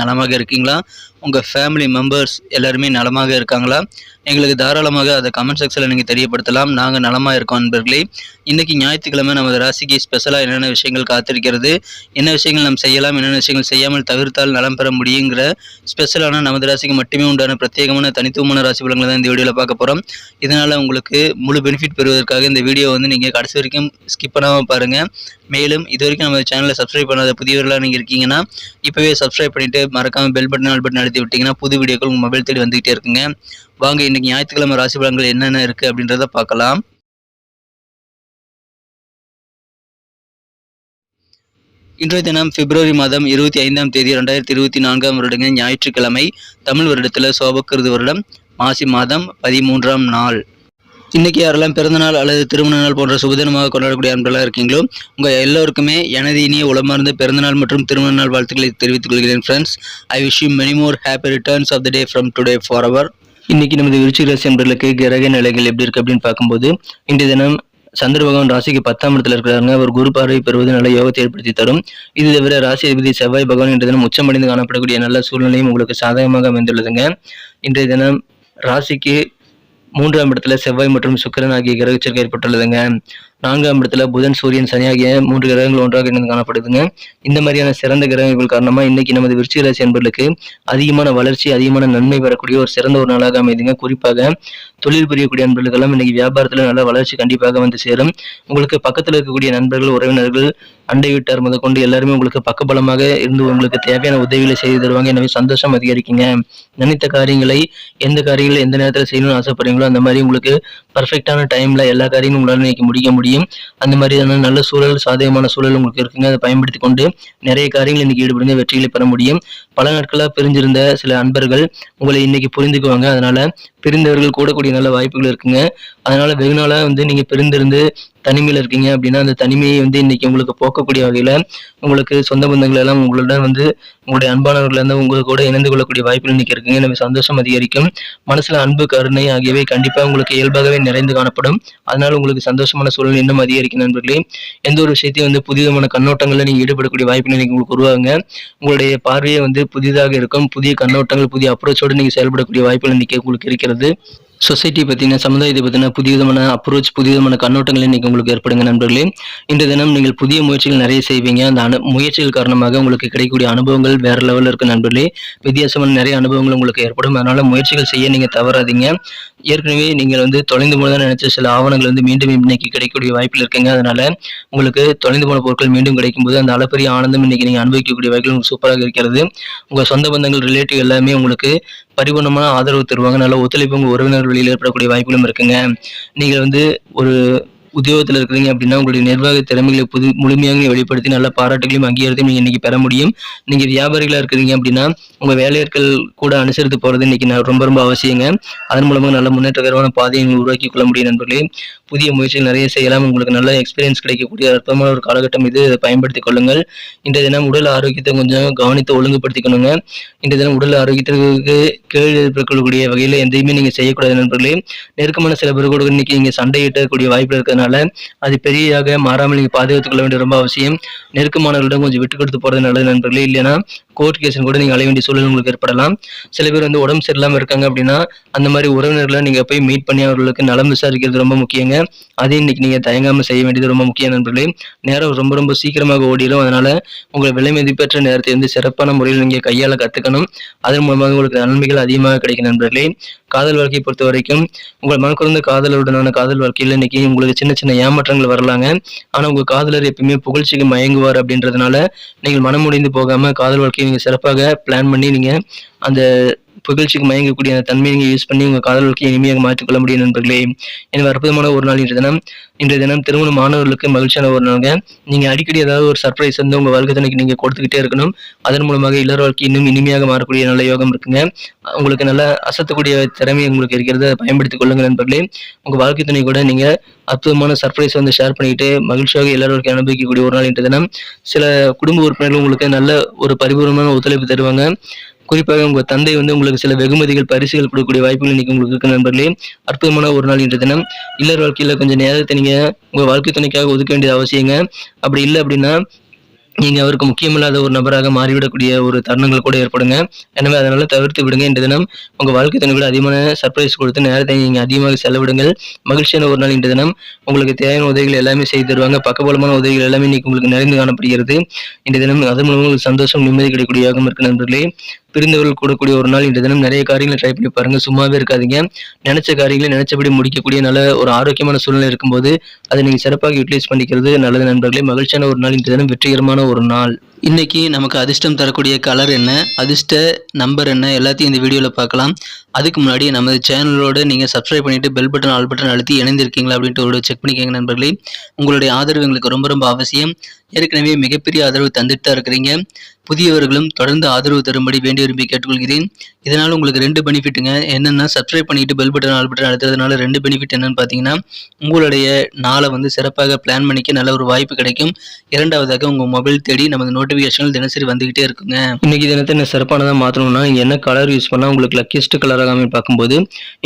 நலமாக இருக்கீங்களா? உங்கள் ஃபேமிலி மெம்பர்ஸ் எல்லாருமே நலமாக இருக்காங்களா? எங்களுக்கு தாராளமாக அதை கமெண்ட் செக்ஷனில் நீங்கள் தெரியப்படுத்தலாம். நாங்கள் நலமாக இருக்கோம் நண்பர்களே இன்றைக்கி ஞாயிற்றுக்கிழமை நமது ராசிக்கு ஸ்பெஷலாக என்னென்ன விஷயங்கள் காத்திருக்கிறது? என்ன விஷயங்கள் நாம் செய்யலாம்? என்னென்ன விஷயங்கள் செய்யாமல் தவிர்த்தால் நலம் பெற முடியுங்கிற ஸ்பெஷலான நமது ராசிக்கு மட்டுமே உண்டான பிரத்யேகமான தனித்துவமான ராசி பலங்களை தான் இந்த வீடியோவில் பார்க்க போகிறோம் இதனால் உங்களுக்கு முழு பெனிஃபிட் பெறுவதற்காக இந்த வீடியோ வந்து நீங்கள் கடைசி வரைக்கும் ஸ்கிப் பண்ணாமல் பாருங்கள் மேலும் இது வரைக்கும் நம்ம சேனலை சப்ஸ்கிரைப் பண்ணாத புதியவர்களாக நீங்கள் இருக்கீங்கன்னா இப்போவே சப்ஸ்கிரைப் பண்ணிவிட்டு மறக்காமல் பெல் பட்டன் ஆல் பட்டன் அழுத்தி விட்டிங்கன்னா புது வீடியோக்கள் உங்கள் மொபைல் தேடி வந்துகிட்டே இருக்குங்க. வாங்க இன்னைக்கு ஞாயிற்றுக்கிழமை ராசி பலன்கள் என்னென்ன இருக்குது அப்படின்றத பார்க்கலாம். இன்றைய தினம் பிப்ரவரி மாதம் இருபத்தி ஐந்தாம் தேதி ரெண்டாயிரத்தி இருபத்தி நான்காம் வருடங்க ஞாயிற்றுக்கிழமை தமிழ் வருடத்தில் சோபக்கிருது வருடம் மாசி மாதம் பதிமூன்றாம் நாள். இன்னைக்கு யாரெல்லாம் பிறந்தநாள் அல்லது திருமண நாள் போன்ற சுபதினமாக கொண்டாடக்கூடிய அன்பெல்லாம் இருக்கீங்களோ உங்கள் எல்லோருக்குமே எனது இனிய உளமார்ந்த பிறந்தநாள் மற்றும் திருமண நாள் வாழ்த்துக்களை தெரிவித்துக் கொள்கிறேன் friends I wish you many more happy returns of the day from today for our இன்னைக்கு நமது விருச்சிக ராசி அன்பர்களுக்கு கிரக நிலைகள் எப்படி இருக்கு அப்படின்னு பார்க்கும்போது இன்றைய தினம் சந்திர பகவான் ராசிக்கு பத்தாம் இடத்துல இருக்கிறாங்க அவர் குரு பார்வை பெறுவது நல்ல யோகத்தை ஏற்படுத்தி தரும். இது தவிர ராசி அதிபதி செவ்வாய் பகவான் இன்றைய தினம் உச்சமடைந்து காணப்படக்கூடிய நல்ல சூழ்நிலையும் உங்களுக்கு சாதகமாக அமைந்துள்ளதுங்க. இன்றைய தினம் ராசிக்கு மூன்றாம் இடத்துல செவ்வாய் மற்றும் சுக்கிரன் ஆகிய கிரக ஏற்பட்டுள்ளதுங்க. நான்காம் இடத்துல புதன் சூரியன் சனி ஆகிய மூன்று கிரகங்கள் ஒன்றாக இணைந்து காணப்படுதுங்க. இந்த மாதிரியான சிறந்த கிரகங்கள் காரணமா இன்னைக்கு நமது விருச்சிக ராசி என்பர்களுக்கு அதிகமான வளர்ச்சி அதிகமான நன்மை பெறக்கூடிய ஒரு சிறந்த ஒரு நாளாக அமைதுங்க. குறிப்பாக தொழில் புரியக்கூடிய நண்பர்களுக்கெல்லாம் இன்னைக்கு வியாபாரத்துல நல்ல வளர்ச்சி கண்டிப்பாக வந்து சேரும். உங்களுக்கு பக்கத்துல இருக்கக்கூடிய நண்பர்கள் உறவினர்கள் அண்டை வீட்டார் முதற்கொண்டு எல்லாருமே உங்களுக்கு பக்கபலமாக இருந்து உங்களுக்கு தேவையான உதவிகளை செய்து தருவாங்க. எனவே சந்தோஷம் அதிகரிக்குங்க. நினைத்த காரியங்களை எந்த காரியங்களை எந்த நேரத்தில் செய்யணும்னு ஆசைப்படுறீங்களோ அந்த மாதிரி உங்களுக்கு பர்ஃபெக்டான டைம்ல எல்லா காரியங்களும் உங்களால் இன்னைக்கு முடிக்க முடியும் அந்த மாதிரியான நல்ல சூழல் சாதகமான சூழல் உங்களுக்கு இருக்குங்க அதை பயன்படுத்தி கொண்டு நிறைய காரியங்கள் இன்னைக்கு ஈடுபடுங்க வெற்றிகளை பெற முடியும். பல நாட்களாக பிரிஞ்சிருந்த சில அன்பர்கள் உங்களை இன்னைக்கு புரிந்துக்குவாங்க. அதனால பிரிந்தவர்கள் கூடக்கூடிய நல்ல வாய்ப்புகள் இருக்குங்க. அதனால வெகு வந்து நீங்க பிரிந்திருந்து தனிமையில் இருக்கீங்க அப்படின்னா அந்த தனிமையை வந்து இன்னைக்கு உங்களுக்கு போக்கக்கூடிய வகையில உங்களுக்கு சொந்த பந்தங்கள் எல்லாம் உங்களுடன் வந்து உங்களுடைய அன்பானவர்கள் இருந்து உங்களுக்கு கூட இணைந்து கொள்ளக்கூடிய வாய்ப்புகள் இன்னைக்கு இருக்குங்க. நம்ம சந்தோஷம் அதிகரிக்கும். மனசுல அன்பு கருணை ஆகியவை கண்டிப்பா உங்களுக்கு இயல்பாகவே நிறைந்து காணப்படும். அதனால உங்களுக்கு சந்தோஷமான சூழல் இன்னும் அதிகரிக்கும் நண்பர்களே. எந்த ஒரு விஷயத்தையும் வந்து புதிதமான கண்ணோட்டங்களில் நீங்க ஈடுபடக்கூடிய வாய்ப்பு நீங்கள் உங்களுக்கு உருவாங்க உங்களுடைய பார்வையை வந்து புதிதாக இருக்கும். புதிய கண்ணோட்டங்கள் புதிய அப்ரோச்சோடு நீங்க செயல்படக்கூடிய வாய்ப்புகள் இன்றைக்கி உங்களுக்கு இருக்கிறது. சொசைட்டி பற்றின சமுதாயத்தை பற்றின புதிய விதமான அப்ரோச் புதிய விதமான கண்ணோட்டங்கள் இன்றைக்கி உங்களுக்கு ஏற்படுங்க நண்பர்களே. இன்று தினம் நீங்கள் புதிய முயற்சிகள் நிறைய செய்வீங்க. அந்த அனு முயற்சிகள் காரணமாக உங்களுக்கு கிடைக்கக்கூடிய அனுபவங்கள் வேற லெவலில் இருக்கு நண்பர்களே. வித்தியாசமான நிறைய அனுபவங்கள் உங்களுக்கு ஏற்படும். அதனால் முயற்சிகள் செய்ய நீங்கள் தவறாதீங்க. ஏற்கனவே நீங்கள் வந்து தொலைந்து போனதாக நினைச்ச சில ஆவணங்கள் வந்து மீண்டும் இன்னைக்கு கிடைக்கக்கூடிய வாய்ப்பில் இருக்குங்க. அதனால உங்களுக்கு தொலைந்து போன பொருட்கள் மீண்டும் கிடைக்கும் போது அந்த அளப்பரிய ஆனந்தம் இன்னைக்கு நீங்கள் அனுபவிக்கக்கூடிய வாய்ப்புகள் உங்களுக்கு சூப்பராக இருக்கிறது. உங்கள் சொந்த பந்தங்கள் ரிலேட்டிவ் எல்லாமே உங்களுக்கு பரிபூர்ணமான ஆதரவு தருவாங்க. நல்ல ஒத்துழைப்பு உங்கள் உறவினர்கள் வழியில் ஏற்படக்கூடிய வாய்ப்புகளும் இருக்குங்க. நீங்கள் வந்து ஒரு உத்தியோகத்தில் இருக்கிறீங்க அப்படின்னா உங்களுடைய நிர்வாக திறமைகளை புது முழுமையாக வெளிப்படுத்தி நல்ல பாராட்டுகளையும் அங்கீகாரத்தையும் நீங்கள் இன்னைக்கு பெற முடியும். நீங்கள் வியாபாரிகளாக இருக்கிறீங்க அப்படின்னா உங்கள் வேலையாட்கள் கூட அனுசரித்து போகிறது இன்னைக்கு நான் ரொம்ப ரொம்ப அவசியங்க. அதன் மூலமாக நல்ல முன்னேற்றகரமான பாதையை நீங்கள் உருவாக்கி கொள்ள முடியும் நண்பர்களே. புதிய முயற்சிகள் நிறைய செய்யலாம். உங்களுக்கு நல்ல எக்ஸ்பீரியன்ஸ் கிடைக்கக்கூடிய அற்புதமான ஒரு காலகட்டம் இது. இதை பயன்படுத்திக் கொள்ளுங்கள். இன்றைய தினம் உடல் ஆரோக்கியத்தை கொஞ்சம் கவனித்து ஒழுங்குபடுத்திக்கணுங்க. இன்றைய தினம் உடல் ஆரோக்கியத்திற்கு கேள்வி ஏற்படக்கூடிய வகையில் எதையுமே நீங்கள் செய்யக்கூடாது நண்பர்களே. நெருக்கமான சில பேர் கூட இன்னைக்கு நீங்கள் சண்டையிட்டக்கூடிய வாய்ப்பு இருக்கிறதுனால அது பெரியதாக மாறாமல் நீங்கள் பாதுகாத்துக் கொள்ள வேண்டிய ரொம்ப அவசியம். நெருக்கமானவர்களிடம் கொஞ்சம் விட்டு கொடுத்து போகிறது நல்லது நண்பர்களே. இல்லைன்னா கோர்ட் கேஸும் கூட நீங்கள் அலைய வேண்டிய சூழல் உங்களுக்கு ஏற்படலாம். சில பேர் வந்து உடம்பு சரியில்லாமல் இருக்காங்க அப்படின்னா அந்த மாதிரி உறவினர்களை நீங்கள் போய் மீட் பண்ணி அவர்களுக்கு நலம் விசாரிக்கிறது ரொம்ப முக்கியங்க. அதையும் இன்னைக்கு நீங்கள் தயங்காமல் செய்ய வேண்டியது ரொம்ப முக்கியம் நண்பர்களே. நேரம் ரொம்ப ரொம்ப சீக்கிரமாக ஓடிடும் அதனால உங்கள் விலை மதிப்பற்ற நேரத்தை வந்து சிறப்பான முறையில் நீங்கள் கையாள கற்றுக்கணும் அதன் மூலமாக உங்களுக்கு நன்மைகள் அதிகமாக கிடைக்கும் நண்பர்களே. காதல் வாழ்க்கையை பொறுத்த வரைக்கும் உங்கள் மனக்குறந்த காதலருடனான காதல் வாழ்க்கையில் இன்னைக்கு உங்களுக்கு சின்ன சின்ன ஏமாற்றங்கள் வரலாங்க. ஆனால் உங்கள் காதலர் எப்பயுமே புகழ்ச்சிக்கு மயங்குவார் அப்படின்றதுனால நீங்கள் மனம் முடிந்து போகாமல் காதல் வாழ்க்கையை நீங்கள் சிறப்பாக பிளான் பண்ணி நீங்கள் அந்த புகழ்ச்சிக்கு மயங்கக்கூடிய அந்த தன்மையை நீங்கள் யூஸ் பண்ணி உங்கள் காதல் இனிமையாக மாற்றிக்கொள்ள முடியும் நண்பர்களே. எனவே அற்புதமான ஒரு நாள் இன்றைய தினம். இன்றைய தினம் திருமண மாணவர்களுக்கு மகிழ்ச்சியான ஒரு நாளுங்க. நீங்கள் அடிக்கடி ஏதாவது ஒரு சர்ப்ரைஸ் வந்து உங்கள் வாழ்க்கை துணைக்கு நீங்கள் கொடுத்துக்கிட்டே இருக்கணும். அதன் மூலமாக இல்லற வாழ்க்கை இன்னும் இனிமையாக மாறக்கூடிய நல்ல யோகம் இருக்குங்க. உங்களுக்கு நல்ல அசத்தக்கூடிய திறமை உங்களுக்கு இருக்கிறத பயன்படுத்திக் கொள்ளுங்கள் நண்பர்களே. உங்கள் வாழ்க்கை துணை கூட நீங்கள் அற்புதமான சர்ப்ரைஸ் வந்து ஷேர் பண்ணிட்டு மகிழ்ச்சியாக எல்லாருக்கும் அனுபவிக்கக்கூடிய ஒரு நாள் இன்றைய தினம். சில குடும்ப உறுப்பினர்கள் உங்களுக்கு நல்ல ஒரு பரிபூர்ணமான ஒத்துழைப்பு தருவாங்க. குறிப்பாக உங்கள் தந்தை வந்து உங்களுக்கு சில வெகுமதிகள் பரிசுகள் கொடுக்கக்கூடிய வாய்ப்புகள் இன்னைக்கு உங்களுக்கு இருக்கு நண்பர்களே. அற்புதமான ஒரு நாள் இன்ற தினம். இல்லற வாழ்க்கையில் கொஞ்சம் நேரத்தை நீங்கள் உங்கள் வாழ்க்கை துணைக்காக ஒதுக்க வேண்டியது அவசியங்க. அப்படி இல்லை அப்படின்னா நீங்க அவருக்கு முக்கியமில்லாத ஒரு நபராக மாறிவிடக்கூடிய ஒரு தருணங்கள் கூட ஏற்படுங்க. எனவே அதனால தவிர்த்து விடுங்க இந்த தினம். உங்க வாழ்க்கை துணை கூட அதிகமான சர்ப்ரைஸ் கொடுத்து நேரத்தை நீங்க அதிகமாக செலவிடுங்கள். மகிழ்ச்சியான ஒரு நாள் இன்றைய தினம். உங்களுக்கு தேவையான உதவிகள் எல்லாமே செய்து தருவாங்க. பக்கபலமான உதவிகள் எல்லாமே இன்னைக்கு உங்களுக்கு நிறைந்து காணப்படுகிறது. இன்றைய தினம் அதன் மூலம் உங்களுக்கு சந்தோஷம் நிம்மதி கிடைக்கக்கூடிய யோகம் இருக்கு நண்பர்களே. பிரிந்தவர்கள் கூடக்கூடிய ஒரு நாள் இன்றைய தினம் நிறைய காரியங்களை ட்ரை பண்ணி பாருங்க. சும்மாவே இருக்காதீங்க. நினைச்ச காரியங்களை நினைச்சபடி முடிக்கக்கூடிய நல்ல ஒரு ஆரோக்கியமான சூழ்நிலை இருக்கும்போது அதை நீங்க சிறப்பாக யூட்டிலைஸ் பண்ணிக்கிறது நல்லது நண்பர்களே. மகிழ்ச்சியான ஒரு நாள் இன்றைய தினம் வெற்றிகரமான ஒரு நாள். இன்னைக்கு நமக்கு அதிர்ஷ்டம் தரக்கூடிய கலர் என்ன அதிர்ஷ்ட நம்பர் என்ன எல்லாத்தையும் இந்த வீடியோவில் பார்க்கலாம். அதுக்கு முன்னாடி நமது சேனலோடு நீங்கள் சப்ஸ்கிரைப் பண்ணிட்டு பெல் பட்டன் ஆல் பட்டன் அழுத்தி இணைந்திருக்கீங்களா அப்படின்ட்டு ஒரு செக் பண்ணிக்கோங்க நண்பர்களே. உங்களுடைய ஆதரவு எங்களுக்கு ரொம்ப ரொம்ப அவசியம். ஏற்கனவே மிகப்பெரிய ஆதரவு தந்துட்டு தான் இருக்கிறீங்க. புதியவர்களும் தொடர்ந்து ஆதரவு தரும்படி வேண்டி விரும்பி கேட்டுக்கொள்கிறேன். இதனால் உங்களுக்கு ரெண்டு பெனிஃபிட்டுங்க. என்னென்னா சப்ஸ்கிரைப் பண்ணிட்டு பெல் பட்டன் ஆல் பட்டன் அழுத்துறதுனால ரெண்டு பெனிஃபிட் என்னன்னு பார்த்தீங்கன்னா உங்களுடைய நாளை வந்து சிறப்பாக பிளான் பண்ணிக்க நல்ல ஒரு வாய்ப்பு கிடைக்கும். இரண்டாவதாக உங்கள் மொபைல் தேடி நமது நோட்டிஃபிகேஷன்கள் தினசரி வந்துகிட்டே இருக்குங்க. இன்னைக்கு தினத்தை என்ன சிறப்பானதாக மாற்றணும்னா நீங்கள் என்ன கலர் யூஸ் பண்ணால் உங்களுக்கு லக்கியஸ்ட் கலராக பார்க்கும்போது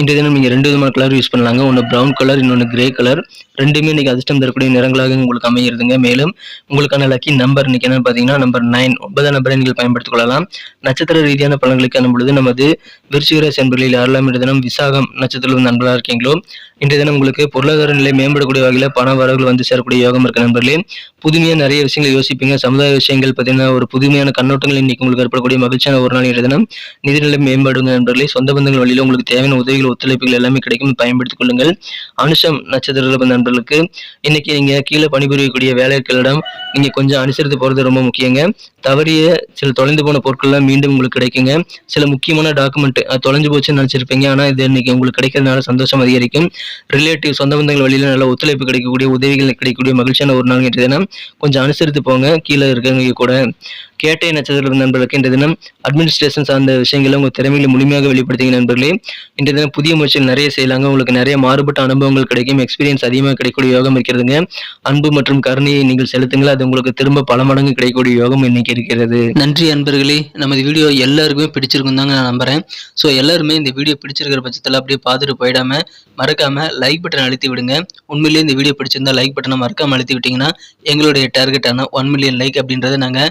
இன்றைய தினம் நீங்கள் ரெண்டு விதமான கலர் யூஸ் பண்ணலாங்க. ஒன்று ப்ரௌன் கலர் இன்னொன்று கிரே கலர் ரெண்டுமே இன்னைக்கு அதிர்ஷ்டம் தரக்கூடிய நிறங்களாக உங்களுக்கு அமைகிறதுங்க மேலும் உங்களுக்கான லக்கி நம்பர் இன்னைக்கு என்னன்னு பார்த்தீங்கன்னா நம்பர் நைன் ஒன்பது ஒன்பதாம் நம்பரை நீங்கள் பயன்படுத்திக் கொள்ளலாம். நட்சத்திர ரீதியான பலன்களை காணும் பொழுது நமது விருச்சிகராசி என்பர்களில் யாரெல்லாம் இன்றைய தினம் விசாகம் நட்சத்திரம் நண்பர்களாக இருக்கீங்களோ இன்றைய தினம் உங்களுக்கு பொருளாதார நிலை மேம்படக்கூடிய வகையில் பண வரவுகள் வந்து சேரக்கூடிய யோகம் இருக்க நண்பர்களே. புதுமையாக நிறைய விஷயங்களை யோசிப்பீங்க. சமுதாய விஷயங்கள் பார்த்தீங்கன்னா ஒரு புதுமையான கண்ணோட்டங்கள் இன்னைக்கு உங்களுக்கு ஏற்படக்கூடிய மகிழ்ச்சியான ஒரு நாள் இன்றைய தினம். நிதிநிலை மேம்பாடுங்க நண்பர்களே. சொந்த பந்தங்கள் வழியில் உங்களுக்கு தேவையான உதவிகள் ஒத்துழைப்புகள் எல்லாமே கிடைக்கும். பயன்படுத்திக் கொள்ளுங்கள். அனுஷம் நட்சத்திர நண்பர்களுக்கு இன்னைக்கு நீங்க கீழே பணிபுரியக்கூடிய வேலைகளிடம் நீங்க கொஞ்சம் அனுசரித்து போறது ரொம்ப முக்கியங்க. தவறிய சில தொலைந்து போன பொருட்கள்லாம் மீண்டும் உங்களுக்கு கிடைக்குங்க. சில முக்கியமான டாக்குமெண்ட் தொலைஞ்சு போச்சுன்னு நினச்சிருப்பீங்க. ஆனால் இது இன்னைக்கு உங்களுக்கு கிடைக்கிறதுனால சந்தோஷம் அதிகரிக்கும். ரிலேட்டிவ் சொந்த பந்தங்கள் வழியில நல்ல ஒத்துழைப்பு கிடைக்கக்கூடிய உதவிகள் கிடைக்கக்கூடிய மகிழ்ச்சியான ஒரு நாள் இன்றைய தினம். கொஞ்சம் அனுசரித்து போங்க. கீழே இருக்கவங்க கூட கேட்டை நட்சத்திர நண்பர்களுக்கு இன்றைய தினம் அட்மினிஸ்ட்ரேஷன் சார்ந்த விஷயங்களை உங்கள் திறமைகளை முழுமையாக வெளிப்படுத்திங்க நண்பர்களே. இன்றைய தினம் புதிய முயற்சிகள் நிறைய செய்யலாங்க. உங்களுக்கு நிறைய மாறுபட்ட அனுபவங்கள் கிடைக்கும். எக்ஸ்பீரியன்ஸ் அதிகமாக கிடைக்கக்கூடிய யோகம் இருக்கிறதுங்க. அன்பு மற்றும் கருணையை நீங்கள் செலுத்துங்கள். அது உங்களுக்கு திரும்ப பல மடங்கு கிடைக்கக்கூடிய யோகம் இன்னைக்கு இருக்கிறது. நன்றி அன்பர்களே. நமது வீடியோ எல்லாருக்குமே பிடிச்சிருக்கும் தாங்க நான் நம்புறேன். ஸோ எல்லாருமே இந்த வீடியோ பிடிச்சிருக்கிற பட்சத்தில் அப்படியே பார்த்துட்டு போயிடாம மறக்காம லைக் பட்டன் அழுத்தி விடுங்க. உண்மையிலேயே இந்த வீடியோ பிடிச்சிருந்தா லைக் பட்டனை மறக்காம அழுத்தி விட்டீங்கன்னா எங்களுடைய டார்கெட்டான ஒன் மில்லியன் லைக் அப்படின்றத நாங்கள்